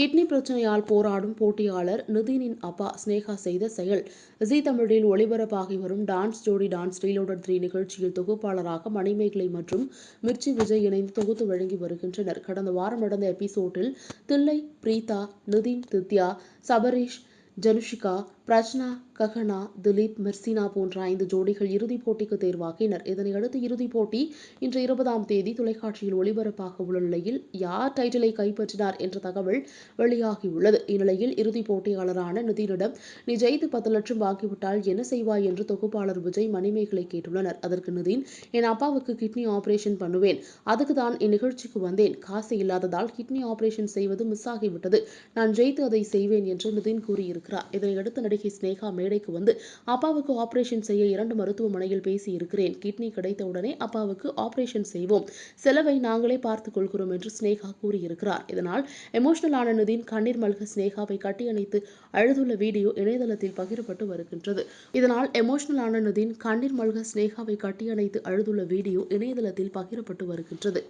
Kidney பிரச்சனையால் போராடும் போட்டியாளர் நிதினின் அப்பா ஸ்னேகா செய்த செயல். ஜி தமிழில் ஒளிபரப்பாகி வரும் டான்ஸ் ஜோடி டான்ஸ் ரீலோடட் த்ரீ நிகழ்ச்சியில் தொகுப்பாளராக மணிமேகலை மற்றும் மிர்ச்சி விஜய் இணைந்து தொகுத்து வழங்கி வருகின்றனர். கடந்த வாரம் நடந்த எபிசோட்டில் தில்லை பிரீதா நிதின் தித்யா சபரீஷ் ஜனுஷிகா பிரஜ்னா ககனா திலீப் மெர்சினா போன்ற ஐந்து ஜோடிகள் இறுதிப் போட்டிக்கு தேர்வாகினர். இதனையடுத்து இறுதிப் போட்டி இன்று இருபதாம் தேதி தொலைக்காட்சியில் ஒளிபரப்பாக உள்ள நிலையில் யார் டைட்டிலை கைப்பற்றினார் என்ற தகவல் வெளியாகியுள்ளது. இந்நிலையில் இறுதிப் போட்டியாளரான நிதினிடம் நீ ஜெயித்து பத்து லட்சம் வாங்கிவிட்டால் என்ன செய்வாய்? என்று தொகுப்பாளர் விஜய் மணிமேகலை கேட்டுள்ளனர். அதற்கு நிதின் என் அப்பாவுக்கு கிட்னி ஆபரேஷன் பண்ணுவேன். அதுக்கு தான் இந்நிகழ்ச்சிக்கு வந்தேன். காசு இல்லாததால் கிட்னி ஆபரேஷன் செய்வது மிஸ் ஆகிவிட்டது. நான் ஜெயித்து அதை செய்வேன் என்று நிதின் கூறியிருக்கிறார். இதனையடுத்து நடிகை ஸ்னேகா மேடைக்கு வந்து அப்பாவுக்கு ஆபரேஷன் செய்ய இரண்டு மருத்துவமனையில் பேசி இருக்கிறேன் கிட்னி கிடைத்தவுடனே அப்பாவுக்கு ஆபரேஷன் செய்வோம். செலவை நாங்களே பார்த்துக் கொள்கிறோம் என்று ஸ்னேகா கூறியிருக்கிறார். இதனால் எமோஷனல் ஆன நிதின் கண்ணீர் மல்க ஸ்னேகாவை கட்டியணைத்து அழுதுள்ள வீடியோ இணையதளத்தில் பகிரப்பட்டு வருகின்றது. இதனால் எமோஷனல் ஆன நிதின் கண்ணீர் மல்க ஸ்னேகாவை கட்டியணைத்து அழுதுள்ள வீடியோ இணையதளத்தில் பகிரப்பட்டு வருகின்றது.